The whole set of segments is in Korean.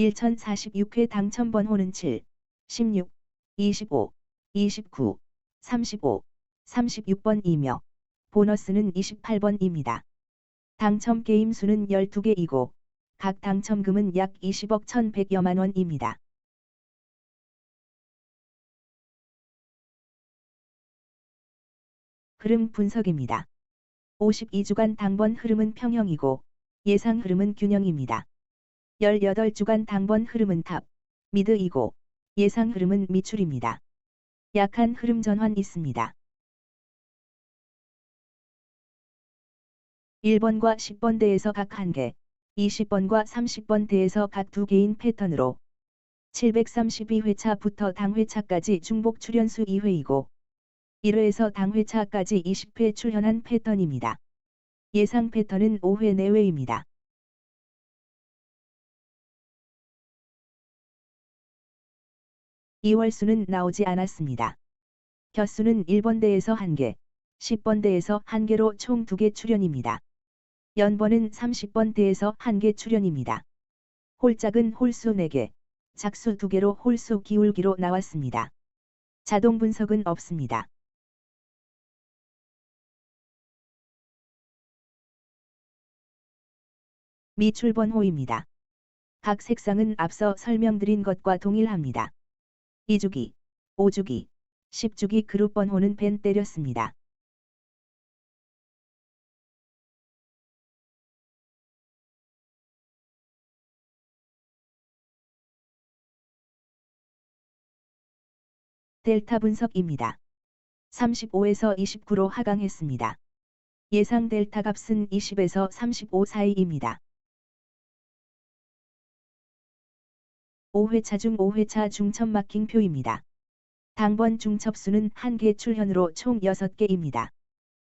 1046회 당첨 번호는 7, 16, 25, 29, 35, 36번이며 보너스는 28번입니다. 당첨 게임 수는 12개이고 각 당첨금은 약 20억 1100여만 원입니다. 흐름 분석입니다. 52주간 당번 흐름은 평형이고 예상 흐름은 균형입니다. 18주간 당번 흐름은 탑, 미드 이고 예상 흐름은 미출입니다. 약한 흐름 전환 있습니다. 1번과 10번 대에서 각 1개, 20번과 30번 대에서 각 2개인 패턴으로 732회차부터 당회차까지 중복 출연수 2회이고 1회에서 당회차까지 20회 출연한 패턴입니다. 예상 패턴은 5회 내외입니다. 이월수는 나오지 않았습니다. 곁수는 1번대에서 1개, 10번대에서 1개로 총 2개 출연입니다. 연번은 30번대에서 1개 출연입니다. 홀짝은 홀수 4개, 작수 2개로 홀수 기울기로 나왔습니다. 자동 분석은 없습니다. 미출번호입니다. 각 색상은 앞서 설명드린 것과 동일합니다. 2주기, 5주기, 10주기 그룹 번호는 벤 때렸습니다. 델타 분석입니다. 35에서 29로 하강했습니다. 예상 델타 값은 20에서 35 사이입니다. 5회차 중 5회차 중첩 마킹 표입니다. 당번 중첩수는 1개 출현으로 총 6개입니다.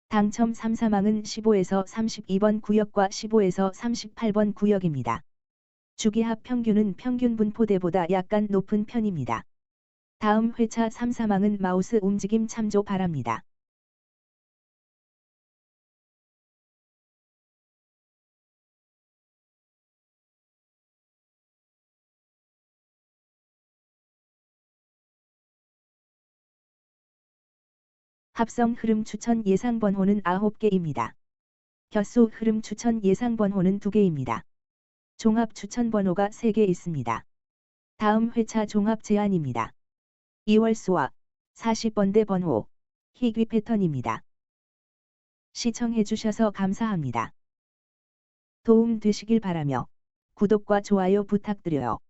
당첨 3 사망은 15에서 32번 구역과 15에서 38번 구역입니다. 주기합 평균은 평균 분포대보다 약간 높은 편입니다. 다음 회차 3 사망은 마우스 움직임 참조 바랍니다. 합성 흐름 추천 예상 번호는 9개입니다. 곁수 흐름 추천 예상 번호는 2개입니다. 종합 추천 번호가 3개 있습니다. 다음 회차 종합 제안입니다. 2월수와 40번대 번호 희귀 패턴입니다. 시청해주셔서 감사합니다. 도움 되시길 바라며 구독과 좋아요 부탁드려요.